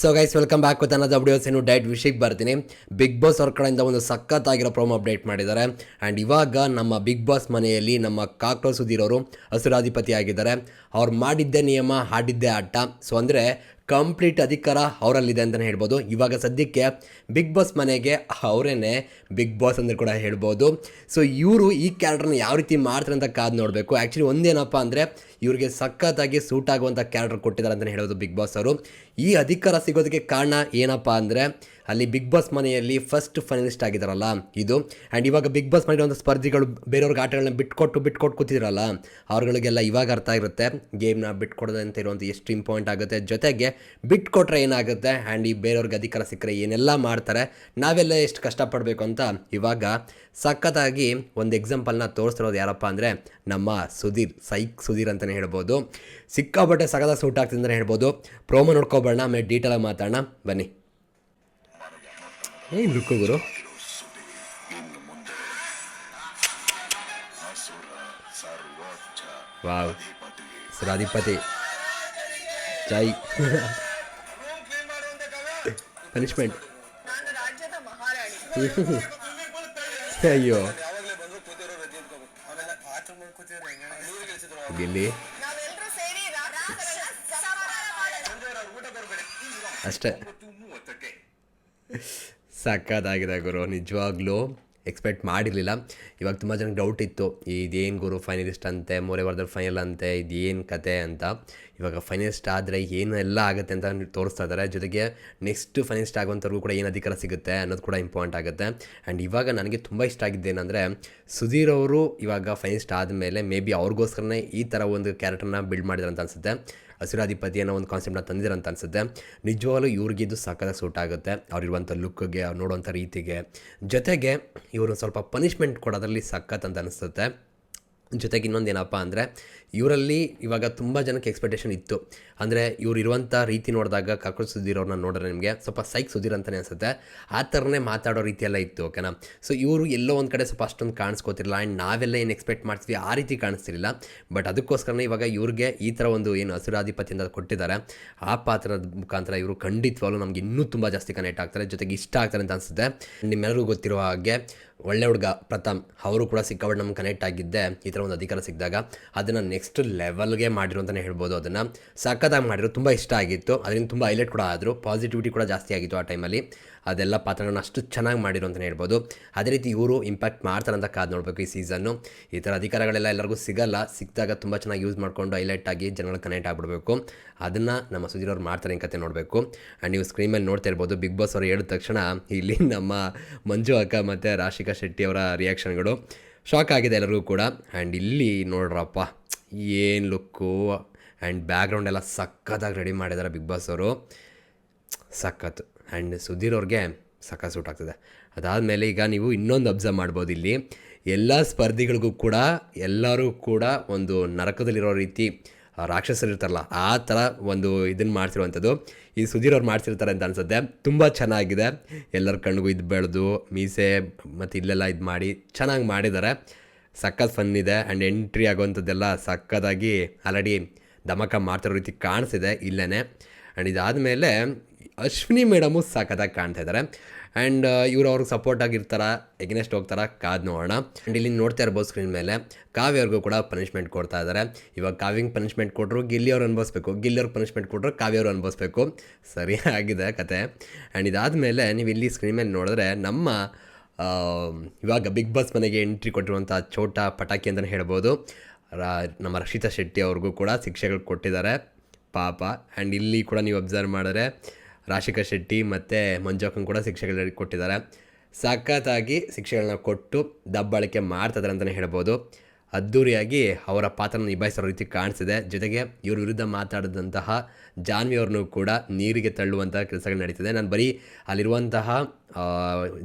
So guys welcome back with ಅನ್ನೋದು updates ಇನ್ನು ಡೈಟ್ ವಿಷಯಕ್ಕೆ ಬರ್ತೀನಿ. ಬಿಗ್ ಬಾಸ್ ಅವ್ರ ಕಡೆಯಿಂದ ಒಂದು ಸಖತ್ತಾಗಿರೋ ಪ್ರೋಮೋ ಅಪ್ಡೇಟ್ ಮಾಡಿದ್ದಾರೆ. ಆ್ಯಂಡ್ ಇವಾಗ ನಮ್ಮ ಬಿಗ್ ಬಾಸ್ ಮನೆಯಲ್ಲಿ ನಮ್ಮ ಕಾಕ್ರೋ ಸುಧೀರ್ ಅವರು ಹಸುರಾಧಿಪತಿ ಆಗಿದ್ದಾರೆ. ಅವ್ರು ಮಾಡಿದ್ದೇ ನಿಯಮ, ಹಾಡಿದ್ದೇ ಆಟ. ಸೊ ಅಂದರೆ ಕಂಪ್ಲೀಟ್ ಅಧಿಕಾರ ಅವರಲ್ಲಿದೆ ಅಂತಲೇ ಹೇಳ್ಬೋದು. ಇವಾಗ ಸದ್ಯಕ್ಕೆ ಬಿಗ್ ಬಾಸ್ ಮನೆಗೆ ಅವರೇನೆ ಬಿಗ್ ಬಾಸ್ ಅಂದರೆ ಕೂಡ ಹೇಳ್ಬೋದು. ಸೊ ಇವರು ಈ ಕ್ಯಾರೆಕ್ಟರ್ನ ಯಾವ ರೀತಿ ಮಾಡ್ತಾರೆ ಅಂತ ಕಾದು ನೋಡಬೇಕು. ಆ್ಯಕ್ಚುಲಿ ಒಂದೇನಪ್ಪ ಅಂದರೆ ಇವರಿಗೆ ಸಖತ್ತಾಗಿ ಸೂಟ್ ಆಗುವಂಥ ಕ್ಯಾರೆಕ್ಟರ್ ಕೊಟ್ಟಿದ್ದಾರೆ ಅಂತಲೇ ಹೇಳೋದು ಬಿಗ್ ಬಾಸ್ ಅವರು. ಈ ಅಧಿಕಾರ ಸಿಗೋದಕ್ಕೆ ಕಾರಣ ಏನಪ್ಪ ಅಂದರೆ, ಅಲ್ಲಿ ಬಿಗ್ ಬಾಸ್ ಮನೆಯಲ್ಲಿ ಫಸ್ಟ್ ಫೈನಲಿಸ್ಟ್ ಆಗಿದ್ದಾರಲ್ಲ ಇದು. ಆ್ಯಂಡ್ ಇವಾಗ ಬಿಗ್ ಬಾಸ್ ಮಾಡಿರುವಂಥ ಸ್ಪರ್ಧಿಗಳು ಬೇರೆಯವ್ರಿಗೆ ಆಟಗಳನ್ನ ಬಿಟ್ಕೊಟ್ಟು ಬಿಟ್ಕೊಟ್ಟು ಕೂತಿದ್ರಲ್ಲ, ಅವ್ರಗಳಿಗೆಲ್ಲ ಇವಾಗ ಅರ್ಥ ಇರುತ್ತೆ ಗೇಮ್ನ ಬಿಟ್ಕೊಡೋದು ಅಂತ ಇರುವಂಥ ಎಷ್ಟು ಇಂಪಾರ್ಟೆಂಟ್ ಆಗುತ್ತೆ. ಜೊತೆಗೆ ಬಿಟ್ಕೊಟ್ರೆ ಏನಾಗುತ್ತೆ? ಆ್ಯಂಡ್ ಈ ಬೇರೆಯವ್ರಿಗೆ ಅಧಿಕಾರ ಸಿಕ್ಕರೆ ಏನೆಲ್ಲ ಮಾಡ್ತಾರೆ? ನಾವೆಲ್ಲ ಎಷ್ಟು ಕಷ್ಟಪಡಬೇಕು ಅಂತ ಇವಾಗ ಸಖತ್ತಾಗಿ ಒಂದು ಎಕ್ಸಾಂಪಲ್ನ ತೋರಿಸ್ತಿರೋದು ಯಾರಪ್ಪ ಅಂದರೆ, ನಮ್ಮ ಸುಧೀರ್, ಸೈಕ್ ಸುಧೀರ್ ಅಂತಲೇ ಹೇಳ್ಬೋದು. ಸಿಕ್ಕಾಬಟ್ಟೆ ಸಗದ ಸೂಟ್ ಆಗ್ತಿದೆ ಹೇಳ್ಬೋದು. ಪ್ರೋಮೋ ನೋಡ್ಕೊಬೇಡ ಆಮೇಲೆ ಡೀಟೇಲಾಗಿ ಮಾತಾಡೋಣ. ಬನ್ನಿ. ಏನು ಲುಕ್ಕು ಗುರು. ವಾವ್. ಸುರಾಧಿಪತಿ. ಜೈ. ಪನಿಷ್ಮೆಂಟ್ ಅಯ್ಯೋ. ಯಾವಾಗಲೇ ಬಂದ್ರು ಕೂತಿರೋ ರಜೆ ಎತ್ಕೋಬೇಕು ಆಮೇಲೆ ಬಾತ್ರೂಮ್ ಕೂತಿದ್ರೆ ನೀರು ಗಳಿಸಿದ್ರು ಗಿಲ್ಲಿ ನಾವೆಲ್ಲರೂ ಸೇರಿ ರಾಕ್ಷಸರನ್ನ ಸಂಹಾರ ಮಾಡೋಣ ಸಂಜೆ ಅವ್ರು ಊಟ ಬರಬೇಡಿ ಅಷ್ಟೇ. ಸಖತ್ತಾಗಿದೆ ಗುರು, ನಿಜವಾಗ್ಲೂ ಎಕ್ಸ್ಪೆಕ್ಟ್ ಮಾಡಿರಲಿಲ್ಲ. ಇವಾಗ ತುಂಬ ಜನಕ್ಕೆ ಡೌಟ್ ಇತ್ತು, ಇದೇನು ಗುರು ಫೈನಲಿಸ್ಟ್ ಅಂತೆ ಮೋರೆವರ್ಧರ್ ಫೈನಲ್ ಅಂತೆ, ಇದೇನು ಕತೆ ಅಂತ. ಇವಾಗ ಫೈನಲಿಸ್ಟ್ ಆದರೆ ಏನು ಎಲ್ಲ ಆಗುತ್ತೆ ಅಂತ ತೋರಿಸ್ತಾ ಇದ್ದಾರೆ ಜೊತೆಗೆ ನೆಕ್ಸ್ಟ್ ಫೈನಲಿಸ್ಟ್ ಆಗುವಂಥವ್ರಿಗೂ ಕೂಡ ಏನು ಅಧಿಕಾರ ಸಿಗುತ್ತೆ ಅನ್ನೋದು ಕೂಡ ಇಂಪಾರ್ಟೆಂಟ್ ಆಗುತ್ತೆ. ಆ್ಯಂಡ್ ಇವಾಗ ನನಗೆ ತುಂಬ ಇಷ್ಟ ಆಗಿದ್ದೇನೆಂದರೆ ಸುಧೀರ್ ಅವರು ಇವಾಗ ಫೈನಲಿಸ್ಟ್ ಆದಮೇಲೆ ಮೇ ಬಿ ಅವ್ರಿಗೋಸ್ಕರನೇ ಈ ಥರ ಒಂದು ಕ್ಯಾರೆಕ್ಟರ್ನ ಬಿಲ್ಡ್ ಮಾಡಿದ್ರು ಅಂತ ಅನಿಸುತ್ತೆ. ಹಸಿರಾಧಿಪತಿ ಅನ್ನೋ ಒಂದು ಕಾನ್ಸೆಪ್ಟ್ನ ತಂದಿದ್ದಾರೆ ಅಂತ ಅನಿಸುತ್ತೆ. ನಿಜವಾಗ್ಲೂ ಇವ್ರಿಗಿದ್ದು ಇದು ಸಕ್ಕತ್ತಾಗಿ ಸೂಟ್ ಆಗುತ್ತೆ. ಅವ್ರಿರುವಂಥ ಲುಕ್ಗೆ ಅವ್ರು ನೋಡುವಂಥ ರೀತಿಗೆ. ಜೊತೆಗೆ ಇವರು ಸ್ವಲ್ಪ ಪನಿಷ್ಮೆಂಟ್ ಕೊಡೋದ್ರಲ್ಲಿ ಸಖತ್ ಅಂತ ಅನಿಸುತ್ತೆ. ಜೊತೆಗೆ ಇನ್ನೊಂದು ಏನಪ್ಪ ಅಂದರೆ, ಇವರಲ್ಲಿ ಇವಾಗ ತುಂಬ ಜನಕ್ಕೆ ಎಕ್ಸ್ಪೆಕ್ಟೇಷನ್ ಇತ್ತು. ಅಂದರೆ ಇವ್ರು ಇರುವಂಥ ರೀತಿ ನೋಡಿದಾಗ ಕಾಕ್ರೋಚ್ ಸುಧೀರ್ ಅವ್ರನ್ನ ನೋಡಿದ್ರೆ ನಿಮಗೆ ಸ್ವಲ್ಪ ಸೈಕ್ ಸುಧೀರ್ ಅಂತಲೇ ಅನಿಸುತ್ತೆ. ಆ ಥರನೇ ಮಾತಾಡೋ ರೀತಿಯೆಲ್ಲ ಇತ್ತು ಓಕೆನಾ ಸೊ ಇವರು ಎಲ್ಲೋ ಒಂದು ಕಡೆ ಸ್ವಲ್ಪ ಅಷ್ಟೊಂದು ಕಾಣಿಸ್ಕೋತಿರಲಿಲ್ಲ. ಆ್ಯಂಡ್ ನಾವೆಲ್ಲ ಏನು ಎಕ್ಸ್ಪೆಕ್ಟ್ ಮಾಡ್ತೀವಿ, ಆ ರೀತಿ ಕಾಣಿಸ್ತಿರಲಿಲ್ಲ. ಬಟ್ ಅದಕ್ಕೋಸ್ಕರನೇ ಇವಾಗ ಇವ್ರಿಗೆ ಈ ಥರ ಒಂದು ಏನು ಹಸಿರಾಧಿಪತಿ ಅಂತ ಕೊಟ್ಟಿದ್ದಾರೆ. ಆ ಪಾತ್ರದ ಮುಖಾಂತರ ಇವರು ಖಂಡಿತವಾಗ್ಲೂ ನಮ್ಗೆ ಇನ್ನೂ ತುಂಬ ಜಾಸ್ತಿ ಕನೆಕ್ಟ್ ಆಗ್ತಾರೆ. ಜೊತೆಗೆ ಇಷ್ಟ ಆಗ್ತಾರೆ ಅಂತ ಅನಿಸುತ್ತೆ. ನಿಮ್ಮೆಲ್ಲರಿಗೂ ಗೊತ್ತಿರೋ ಹಾಗೆ ಒಳ್ಳೆ ಹುಡುಗ ಪ್ರಥಮ್, ಅವರು ಕೂಡ ಸಿಕ್ಕಾಪಟ್ಟೆ ನಮ್ಗೆ ಕನೆಕ್ಟ್ ಆಗಿದ್ದೆ, ಈ ಥರ ಒಂದು ಅಧಿಕಾರ ಸಿಕ್ಕಿದಾಗ. ಅದನ್ನು ನೆಕ್ಸ್ಟ್ ಲೆವೆಲ್ಗೆ ಮಾಡಿರು ಅಂತಲೇ ಹೇಳ್ಬೋದು ಅದನ್ನು. ಸಖತ್ತಾಗಿ ಮಾಡಿರೋ, ತುಂಬ ಇಷ್ಟ ಆಗಿತ್ತು. ಅದರಿಂದ ತುಂಬ ಹೈಲೈಟ್ ಕೂಡ ಆದರು. ಪಾಸಿಟಿವಿಟಿ ಕೂಡ ಜಾಸ್ತಿ ಆಗಿತ್ತು ಆ ಟೈಮಲ್ಲಿ ಅದೆಲ್ಲ ಪಾತ್ರಗಳನ್ನ ಅಷ್ಟು ಚೆನ್ನಾಗಿ ಮಾಡಿರು ಅಂತಲೇ ಹೇಳ್ಬೋದು. ಅದೇ ರೀತಿ ಇವರು ಇಂಪ್ಯಾಕ್ಟ್ ಮಾಡ್ತಾರೆ ಅಂತ ಕಾದು ನೋಡಬೇಕು ಈ ಸೀಸನ್ನು ಈ ಥರ ಅಧಿಕಾರಗಳೆಲ್ಲ ಎಲ್ಲರಿಗೂ ಸಿಗಲ್ಲ. ಸಿಕ್ಕಿದಾಗ ತುಂಬ ಚೆನ್ನಾಗಿ ಯೂಸ್ ಮಾಡಿಕೊಂಡು ಹೈಲೈಟ್ ಆಗಿ ಜನಗಳ ಕನೆಕ್ಟ್ ಆಗಿಬಿಡಬೇಕು. ಅದನ್ನು ನಮ್ಮ ಸುಧೀರ್ ಅವ್ರು ಮಾಡ್ತಾರೆ ಕತೆ ನೋಡಬೇಕು. ಆ್ಯಂಡ್ ನೀವು ಸ್ಕ್ರೀನ್ ಮೇಲೆ ನೋಡ್ತಾ ಇರ್ಬೋದು. ಬಿಗ್ ಬಾಸ್ ಅವರು ಹೇಳಿದ ತಕ್ಷಣ, ಇಲ್ಲಿ ನಮ್ಮ ಮಂಜು ಅಕ್ಕ ಮತ್ತು ರಾಶಿಕಾ ಶೆಟ್ಟಿ ಅವರ ರಿಯಾಕ್ಷನ್ಗಳು ಶಾಕ್ ಆಗಿದೆ ಎಲ್ಲರಿಗೂ ಕೂಡ. ಆ್ಯಂಡ್ ಇಲ್ಲಿ ನೋಡ್ರಪ್ಪ, ಏನು ಲುಕ್ಕು ಆ್ಯಂಡ್ ಬ್ಯಾಕ್ಗ್ರೌಂಡ್ ಎಲ್ಲ ಸಖತ್ತಾಗಿ ರೆಡಿ ಮಾಡಿದ್ದಾರೆ ಬಿಗ್ ಬಾಸ್ ಅವರು. ಸಖತ್ ಆ್ಯಂಡ್ ಸುಧೀರ್ ಅವ್ರಿಗೆ ಸಖತ್ ಸೂಟ್ ಆಗ್ತದೆ. ಅದಾದಮೇಲೆ ಈಗ ನೀವು ಇನ್ನೊಂದು ಅಬ್ಸರ್ವ್ ಮಾಡ್ಬೋದು ಇಲ್ಲಿ. ಎಲ್ಲ ಸ್ಪರ್ಧಿಗಳಿಗೂ ಕೂಡ, ಎಲ್ಲರೂ ಕೂಡ ಒಂದು ನರಕದಲ್ಲಿರೋ ರೀತಿ ರಾಕ್ಷಸರು ಇರ್ತಾರಲ್ಲ ಆ ಥರ ಒಂದು ಇದನ್ನು ಮಾಡ್ತಿರುವಂಥದ್ದು. ಈ ಸುಧೀರ್ ಅವ್ರು ಮಾಡ್ತಿರ್ತಾರೆ ಅಂತ ಅನ್ಸುತ್ತೆ. ತುಂಬ ಚೆನ್ನಾಗಿದೆ. ಎಲ್ಲರ ಕಣ್ಣಿಗೂ ಇದು ಬೆಳೆದು, ಮೀಸೆ ಮತ್ತು ಇಲ್ಲೆಲ್ಲ ಇದು ಮಾಡಿ ಚೆನ್ನಾಗಿ ಮಾಡಿದ್ದಾರೆ ಸಖತ್ ಫನ್ ಇದೆ. ಆ್ಯಂಡ್ ಎಂಟ್ರಿ ಆಗುವಂಥದ್ದೆಲ್ಲ ಸಖತ್ತಾಗಿ ಆಲ್ರೆಡಿ ಧಮಕ ಮಾಡ್ತಿರೋ ರೀತಿ ಕಾಣಿಸಿದೆ ಇಲ್ಲೇ ಆ್ಯಂಡ್ ಇದಾದಮೇಲೆ ಅಶ್ವಿನಿ ಮೇಡಮು ಸಖತ್ತಾಗಿ ಕಾಣ್ತಾ ಇದ್ದಾರೆ ಆ್ಯಂಡ್ ಇವರು ಅವ್ರಿಗೆ ಸಪೋರ್ಟ್ ಆಗಿರ್ತಾರ ಎಗ್ನೆಸ್ಟ್ ಹೋಗ್ತಾರೆ, ಕಾದು ನೋಡೋಣ. ಆ್ಯಂಡ್ ಇಲ್ಲಿ ನೋಡ್ತಾ ಇರ್ಬೋದು ಸ್ಕ್ರೀನ್ ಮೇಲೆ, ಕಾವ್ಯ ಅವ್ರಿಗೂ ಕೂಡ ಪನಿಷ್ಮೆಂಟ್ ಕೊಡ್ತಾ ಇದ್ದಾರೆ ಇವಾಗ ಕಾವ್ಯಂಗೆ ಪನಿಷ್ಮೆಂಟ್ ಕೊಟ್ಟರು ಗಿಲ್ಲಿಯವ್ರು ಅನ್ಭವಿಸ್ಬೇಕು. ಗಿಲ್ಲಿಯವ್ರಿಗೆ ಪನಿಷ್ಮೆಂಟ್ ಕೊಟ್ಟರು ಕಾವ್ಯವ್ರು ಅನ್ಭವಿಸ್ಬೇಕು. ಸರಿ, ಆಗಿದೆ ಕತೆ. ಆ್ಯಂಡ್ ಇದಾದಮೇಲೆ ನೀವು ಇಲ್ಲಿ ಸ್ಕ್ರೀನ್ ಮೇಲೆ ನೋಡಿದ್ರೆ ನಮ್ಮ ಇವಾಗ ಬಿಗ್ ಬಾಸ್ ಮನೆಗೆ ಎಂಟ್ರಿ ಕೊಟ್ಟಿರುವಂಥ ಚೋಟ ಪಟಾಕಿ ಅಂತಲೇ ಹೇಳ್ಬೋದು. ರಾ, ನಮ್ಮ ರಕ್ಷಿತಾ ಶೆಟ್ಟಿ ಅವ್ರಿಗೂ ಕೂಡ ಶಿಕ್ಷೆಗಳು ಕೊಟ್ಟಿದ್ದಾರೆ. ಪಾಪ. ಆ್ಯಂಡ್ ಇಲ್ಲಿ ಕೂಡ ನೀವು ಅಬ್ಸರ್ವ್ ಮಾಡಿದ್ರೆ ರಾಶಿಕಾ ಶೆಟ್ಟಿ ಮತ್ತು ಮಂಜೋಕನ್ ಕೂಡ ಶಿಕ್ಷೆಗಳು ಕೊಟ್ಟಿದ್ದಾರೆ. ಸಖತ್ತಾಗಿ ಶಿಕ್ಷೆಗಳನ್ನ ಕೊಟ್ಟು ದಬ್ಬಾಳಿಕೆ ಮಾಡ್ತಿದ್ದಾರೆ ಅಂತಲೇ ಹೇಳ್ಬೋದು. ಅದ್ಧೂರಿಯಾಗಿ ಅವರ ಪಾತ್ರನ ನಿಭಾಯಿಸೋ ರೀತಿ ಕಾಣಿಸಿದೆ ಜೊತೆಗೆ ಇವ್ರ ವಿರುದ್ಧ ಮಾತಾಡಿದಂತಹ ಜಾನ್ವಿ ಅವ್ರನ್ನೂ ಕೂಡ ನೀರಿಗೆ ತಳ್ಳುವಂತಹ ಕೆಲಸಗಳು ನಡೀತಿದೆ. ನಾನು ಬರೀ ಅಲ್ಲಿರುವಂತಹ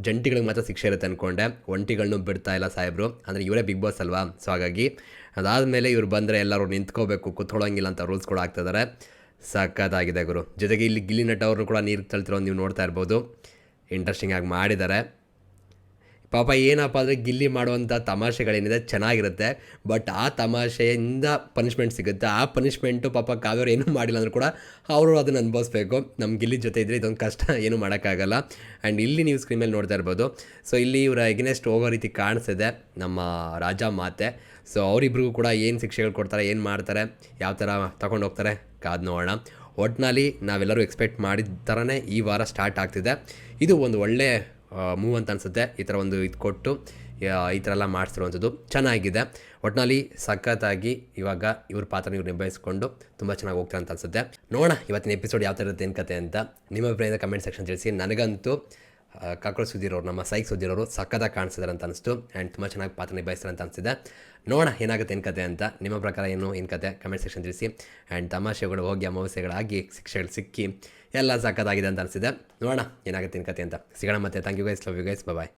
ಜಂಟಿಗಳಿಗೆ ಮಾತ್ರ ಶಿಕ್ಷೆ ಇರುತ್ತೆ ಅಂದ್ಕೊಂಡೆ ಒಂಟಿಗಳನ್ನೂ ಬಿಡ್ತಾ ಇಲ್ಲ ಸಾಹೇಬರು. ಅಂದರೆ ಇವರೇ ಬಿಗ್ ಬಾಸ್ ಅಲ್ವಾ? ಸೊ ಹಾಗಾಗಿ ಅದಾದಮೇಲೆ ಇವ್ರು ಬಂದರೆ ಎಲ್ಲರೂ ನಿಂತ್ಕೋಬೇಕು, ಕುತ್ಕೊಳ್ಳೋಂಗಿಲ್ಲ ಅಂತ ರೂಲ್ಸ್ ಕೂಡ ಆಗ್ತಿದ್ದಾರೆ ಸಖತ್ತಾಗಿದೆ ಗುರು. ಜೊತೆಗೆ ಇಲ್ಲಿ ಗಿಲ್ಲಿ ನಟ ಅವ್ರನ್ನೂ ಕೂಡ ನೀರು ತಳ್ತಿರೋ ನೀವು ನೋಡ್ತಾ ಇರ್ಬೋದು. ಇಂಟ್ರೆಸ್ಟಿಂಗ್ ಆಗಿ ಮಾಡಿದ್ದಾರೆ. ಪಾಪ ಏನಪ್ಪ ಅಂದರೆ ಗಿಲ್ಲಿ ಮಾಡುವಂಥ ತಮಾಷೆಗಳೇನಿದೆ ಚೆನ್ನಾಗಿರುತ್ತೆ. ಬಟ್ ಆ ತಮಾಷೆಯಿಂದ ಪನಿಷ್ಮೆಂಟ್ ಸಿಗುತ್ತೆ. ಆ ಪನಿಷ್ಮೆಂಟು ಪಾಪ ಕಾವ್ಯವ್ರು ಏನೂ ಮಾಡಿಲ್ಲ ಅಂದರೂ ಕೂಡ ಅವರು ಅದನ್ನು ಅನುಭವಿಸ್ಬೇಕು. ನಮ್ಮ ಗಿಲ್ಲಿ ಜೊತೆ ಇದ್ದರೆ ಇದೊಂದು ಕಷ್ಟ, ಏನೂ ಮಾಡೋಕ್ಕಾಗಲ್ಲ. ಆ್ಯಂಡ್ ಇಲ್ಲಿ ನೀವು ಸ್ಕ್ರೀನ್ ಮೇಲೆ ನೋಡ್ತಾ ಇರ್ಬೋದು. ಸೊ ಇಲ್ಲಿ ಇವರ ಎಗ್ನೆಸ್ಟ್ ಹೋಗೋ ರೀತಿ ಕಾಣಿಸ್ತಿದೆ ನಮ್ಮ ರಾಜ ಮಾತೆ. ಸೊ ಅವರಿಬ್ರಿಗೂ ಕೂಡ ಏನು ಶಿಕ್ಷೆಗಳು ಕೊಡ್ತಾರೆ, ಏನು ಮಾಡ್ತಾರೆ, ಯಾವ ಥರ ತಗೊಂಡು ಹೋಗ್ತಾರೆ, ಕಾದು ನೋಡೋಣ. ಒಟ್ಟಿನಲ್ಲಿ ನಾವೆಲ್ಲರೂ ಎಕ್ಸ್ಪೆಕ್ಟ್ ಮಾಡಿದ ಥರನೇ ಈ ವಾರ ಸ್ಟಾರ್ಟ್ ಆಗ್ತಿದೆ. ಇದು ಒಂದು ಒಳ್ಳೆ ಮೂವ್ ಅಂತ ಅನಿಸುತ್ತೆ. ಈ ಥರ ಒಂದು ಇದು ಕೊಟ್ಟು ಈ ಥರ ಎಲ್ಲ ಮಾಡಿಸಿರುವಂಥದ್ದು. ಚೆನ್ನಾಗಿದೆ. ಒಟ್ಟಿನಲ್ಲಿ ಸಖತ್ತಾಗಿ ಇವಾಗ ಇವ್ರ ಪಾತ್ರ ಇವ್ರು ನಿಭಾಯಿಸ್ಕೊಂಡು ತುಂಬ ಚೆನ್ನಾಗಿ ಹೋಗ್ತಾರೆ ಅಂತ ಅನ್ಸುತ್ತೆ. ನೋಡೋಣ, ಇವತ್ತಿನ ಎಪಿಸೋಡ್ ಯಾವ ಥರ ಇರುತ್ತೆ ಏನು ಕತೆ ಅಂತ. ನಿಮ್ಮ ಅಭಿಪ್ರಾಯದ ಕಮೆಂಟ್ ಸೆಕ್ಷನ್ ತಿಳಿಸಿ. ನನಗಂತೂ ಕಾಕ್ರೋಚ್ ಸುದ್ದಿರೋರು, ನಮ್ಮ ಸೈಕ್ ಸುದ್ದಿರೋರು ಸಕ್ಕತ್ತಾಗಿ ಕಾಣಿಸಿದಾರೆ ಅಂತ ಅನಿಸ್ತು ಆ್ಯಂಡ್ ತುಂಬ ಚೆನ್ನಾಗಿ ಪಾತ್ರ ನಿಭಾಯಿಸ್ತಾರೆ ಅಂತ ಅನಿಸಿದೆ ನೋಡೋಣ ಏನಾಗುತ್ತೆ ಏನು ಕತೆ ಅಂತ. ನಿಮ್ಮ ಪ್ರಕಾರ ಏನು ಏನು ಕತೆ? ಕಮೆಂಟ್ ಸೆಕ್ಷನ್ ತಿಳಿಸಿ. ಆ್ಯಂಡ್ ತಮಾಷೆಗಳು, ಹೋಗಿ ಅಮಾವಾಸ್ಯೆಗಳಾಗಿ ಶಿಕ್ಷೆಗಳು ಸಿಕ್ಕಿ ಎಲ್ಲ ಸಕ್ಕತ್ತಾಗಿದೆ ಅಂತ ಅನಿಸಿದೆ ನೋಡೋಣ ಏನಾಗುತ್ತೆ ಏನು ಕತೆ ಅಂತ. ಸಿಗೋಣ ಮತ್ತೆ. Thank you guys love you guys bye